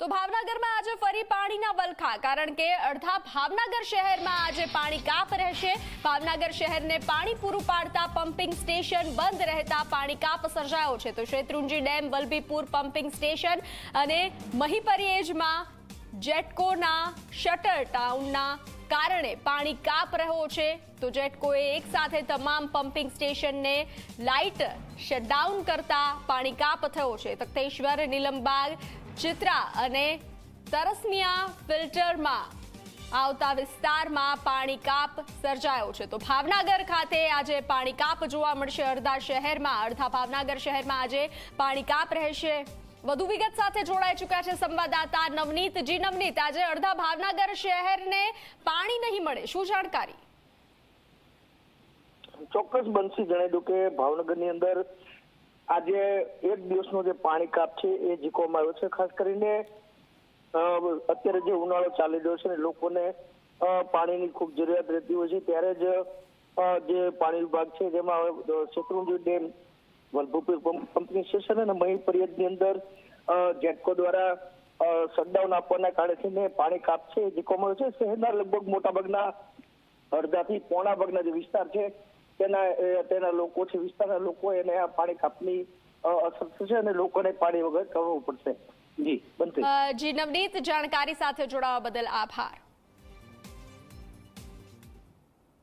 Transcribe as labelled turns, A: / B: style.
A: તો ભાવનગરમાં આજે ફરી પાણીના વલખા, કારણ કે અડધા ભાવનગર શહેરમાં આજે પાણી કાપ રહેશે. ભાવનગર શહેરને પાણી પૂરું પાડતા પમ્પિંગ સ્ટેશન બંધ રહેતા પાણી કાપ સર્જાયો છે. તો Shetrunji dam, Vallabhipur pumping station અને મહીપરિયેજમાં જેટકોના શટર ટાઉનના કારણે પાણી કાપ રહ્યો છે. તો જેટકોએ એક સાથે તમામ પમ્પિંગ સ્ટેશનને લાઇટ શટડાઉન કરતા પાણી કાપ થયો છે. તખતેશ્વર, નીલમબાગ ચિત્રા અને તરસમિયા ફિલ્ટરમાં આવતા વિસ્તારમાં પાણી કાપ સર્જાયો છે. તો ભાવનગર ખાતે આજે પાણી કાપ જોવા મળશે. અડધા શહેરમાં, અડધા ભાવનગર શહેરમાં આજે પાણી કાપ રહેશે. વધુ વિગત સાથે જોડાઈ ચૂક્યા છે સંવાદદાતા નવનીત. જી નવનીત, આજે અડધા ભાવનગર શહેરને પાણી નહીં મળે. શું જાણકારી?
B: ચોક્કસ બનશી. જણાવી દઉં કે ભાવનગરની અંદર આજે એક દિવસનો જે પાણી કાપ છે એ જીકવામાં આવ્યો છે. ખાસ કરીને અત્યારે જે ઉનાળો ચાલી રહ્યો છે ને, લોકોને પાણીની ખૂબ જરૂરિયાત રહેતી હોય છે. ત્યારે જ જે પાણી વિભાગ છે, જેમાં Shetrunji dam Vallabhipur pumping station અને મહી પરિયદની અંદર જેટકો દ્વારા શટડાઉન આપવાના કારણે થઈને પાણી કાપ છે, એ જીકવામાં આવ્યો છે. શહેરના લગભગ મોટાભાગના, અડધાથી પોણા ભાગના જે વિસ્તાર છે તેના તેના લોકો છે, વિસ્તારના લોકો એને આ પાણી કાપની અસર થશે અને લોકોને પાણી વગર કરવું પડશે. જી, બનશે.
A: જી, નવનીત, જાણકારી સાથે જોડાવા બદલ આભાર.